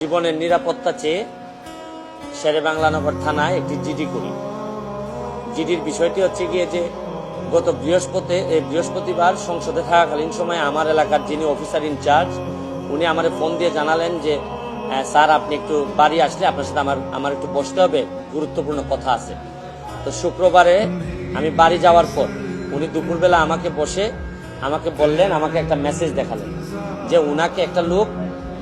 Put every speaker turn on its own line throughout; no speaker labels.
জীবনের নিরাপত্তা চেয়ে শেরে বাংলানগর থানায় একটি জিডি করি। জিডির বিষয়টি হচ্ছে গিয়ে যে গত বৃহস্পতি বৃহস্পতিবার সংসদে থাকাকালীন সময় আমার এলাকার যিনি অফিসার ইনচার্জ উনি আমার ফোন দিয়ে জানালেন যে "হ্যাঁ, স্যার আপনি একটু বাড়ি আসলে আপনার সাথে আমার আমার একটু বসতে হবে। গুরুত্বপূর্ণ কথা আছে। তো শুক্রবারে আমি বাড়ি যাওয়ার পর উনি দুপুরবেলা আমাকে বসে আমাকে বললেন আমাকে একটা মেসেজ দেখালেন যে উনাকে একটা লোক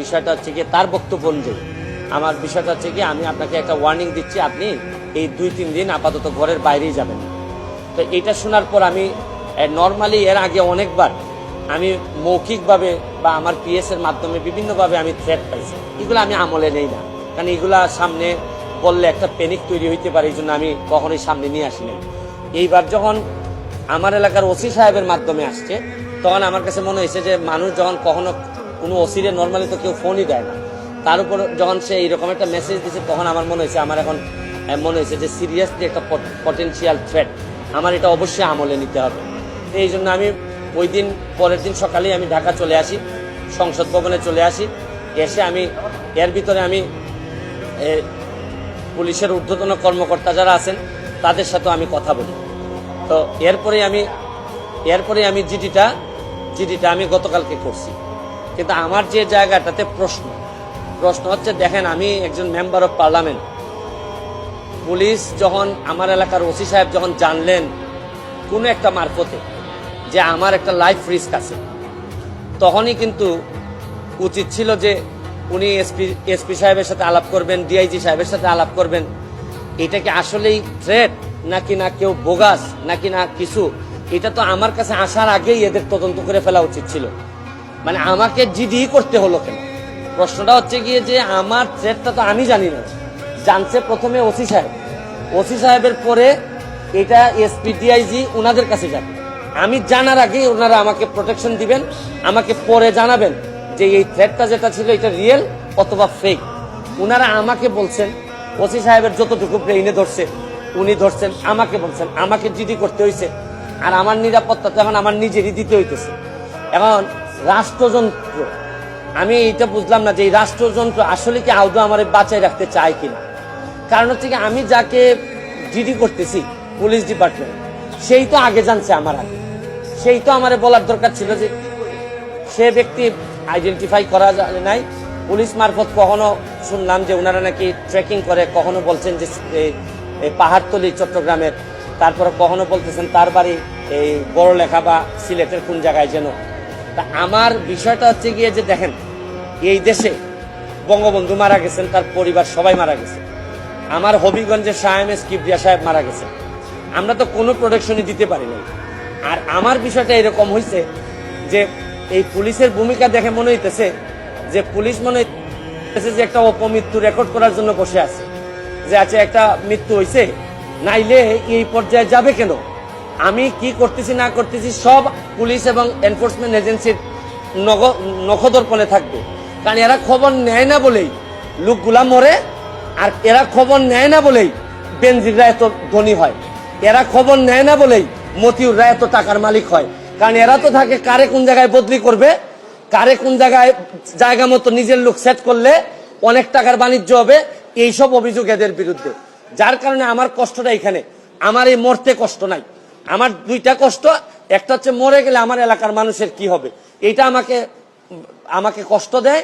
বিষয়টা হচ্ছে গিয়ে তার বক্তব্য অনুযায়ী। আমার বিষয়টা হচ্ছে কি আমি আপনাকে একটা ওয়ার্নিং দিচ্ছি, আপনি এই দুই, তিন দিন আপাতত ঘরের বাইরেই যাবেন। তো এটা শোনার পর আমি নর্মালি এর আগে অনেকবার আমি মৌখিকভাবে বা আমার পিএস এর মাধ্যমে বিভিন্নভাবে আমি থ্রেট পাইছি। এগুলো আমি আমলে নেই না। কারণ এগুলা সামনে বললে একটা প্যানিক তৈরি হইতে পারে, এই জন্য আমি কখনোই সামনে নিয়ে আসি এইবার যখন আমার এলাকার ওসি সাহেবের মাধ্যমে আসছে, তখন আমার কাছে মনে হয়েছে যে মানুষ যখন কখনো কোনো ওসিরে নর্মালি তো কেউ ফোনই দেয় না। তার উপর যখন সে এইরকম একটা মেসেজ দিচ্ছে তখন আমার মনে হয়েছে, আমার এখন মনে হয়েছে যে সিরিয়াসলি একটা পটেনশিয়াল থ্রেট আমার এটা অবশ্যই আমলে নিতে হবে। এই জন্য আমি ওই দিন, পরের দিন সকালেই আমি ঢাকা চলে আসি, সংসদ ভবনে চলে আসি। এসে আমি, এর ভিতরে আমি পুলিশের ঊর্ধ্বতন কর্মকর্তা যারা আছেন, তাদের সাথেও আমি কথা বলি। তো এরপরে আমি এরপরে আমি জিডিটা জিডিটা আমি গতকালকে করছি। কিন্তু আমার যে জায়গাটাতে প্রশ্ন প্রশ্ন হচ্ছে, দেখেন, আমি একজন মেম্বার অফ পার্লামেন্ট পুলিশ যখন আমার এলাকার ওসি সাহেব যখন জানলেন কোনো একটা মারফতে যে আমার একটা লাইফ রিস্ক আছে, তখনই কিন্তু উচিত ছিল যে উনি এসপি এসপি সাহেবের সাথে আলাপ করবেন ডিআইজি সাহেবের সাথে আলাপ করবেন। এটা কি আসলেই থ্রেট নাকি না কেউ বোগাস নাকি না কিছু? এটা তো আমার কাছে আসার আগেই এদের তদন্ত করে ফেলা উচিত ছিল। মানে আমাকে জিডি করতে হলো কেন? প্রশ্নটা হচ্ছে গিয়ে যে আমার থ্রেটটা তো আমি জানি না। জানছে প্রথমে ওসি সাহেব। ওসি সাহেবের পরে এটা এসপি, ডিআইজি ওনাদের কাছে যাবে। আমি জানার আগেই ওনারা আমাকে প্রোটেকশন দিবেন, আমাকে পরে জানাবেন যে এই থ্রেটটা যেটা ছিল এটা রিয়েল অথবা ফেক ওনারা আমাকে বলছেন, ওসি সাহেবের যতটুকু ব্রেইনে ধরছে, উনি ধরছেন, আমাকে বলছেন, আমাকে জিডি করতে হয়েছে আর আমার নিরাপত্তা তো এখন আমার নিজেরই দিতে হইতেছে। এখন রাষ্ট্রযন্ত্র। আমি এটা বুঝলাম না যে এই রাষ্ট্রযন্ত্র আসলে কি আদৌ আমার বাঁচাই রাখতে চায় কিনা। কারণ হচ্ছে কি আমি যাকে জিডি করতেছি, পুলিশ ডিপার্টমেন্ট, সেই তো আগে জানছে আমার আগে। সেই তো আমার বলার দরকার ছিল যে সে ব্যক্তি আইডেন্টিফাই করা যায় নাই। পুলিশ মারফত কখনো শুনলাম যে ওনারা নাকি ট্রেকিং করে, কখনো বলছেন যে পাহাড়তলি, চট্টগ্রামের। তারপরে কখনো বলতেছেন তার বাড়ি এই বড় লেখা বা সিলেটের কোন জায়গায় যেন তা আমার বিষয়টা হচ্ছে গিয়ে যে দেখেন, এই দেশে বঙ্গবন্ধু মারা গেছেন, তার পরিবার সবাই মারা গেছে। আমার হবিগঞ্জের এম এস কিবরিয়া সাহেব মারা গেছেন। আমরা তো কোনো প্রোটেকশনই দিতে পারি নাই। আর আমার বিষয়টা এরকম হয়েছে যে এই পুলিশের ভূমিকা দেখে মনে হইতেছে যে পুলিশ মনে হইতেছে যে একটা অপমৃত্যু রেকর্ড করার জন্য বসে আছে। যে আচ্ছা একটা মৃত্যু হয়েছে নাইলে এই পর্যায়ে যাবে কেন? আমি কি করতেছি, না করতেছি, সব পুলিশ এবং এনফোর্সমেন্ট এজেন্সির নখদর্পণে থাকবে। কারণ এরা খবর নেয় না বলেই লোকগুলা মরে, আর এরা খবর নেয় না বলেই বেনজিররা এত ধনী হয়। এরা খবর নেয় না বলেই মতিউররা এত টাকার মালিক হয়। কারণ এরা তো থাকে কারে কোন জায়গায় বদলি করবে, কারে কোন জায়গায়, জায়গা মতো নিজের লোক সেট করলে অনেক টাকার বাণিজ্য হবে, এইসব অভিযোগ এদের বিরুদ্ধে। যার কারণে আমার কষ্টটা এখানে। আমার এই মরতে কষ্ট নাই। আমার দুইটা কষ্ট, একটা হচ্ছে মরে গেলে আমার এলাকার মানুষের কি হবে? এটা আমাকে আমাকে কষ্ট দেয়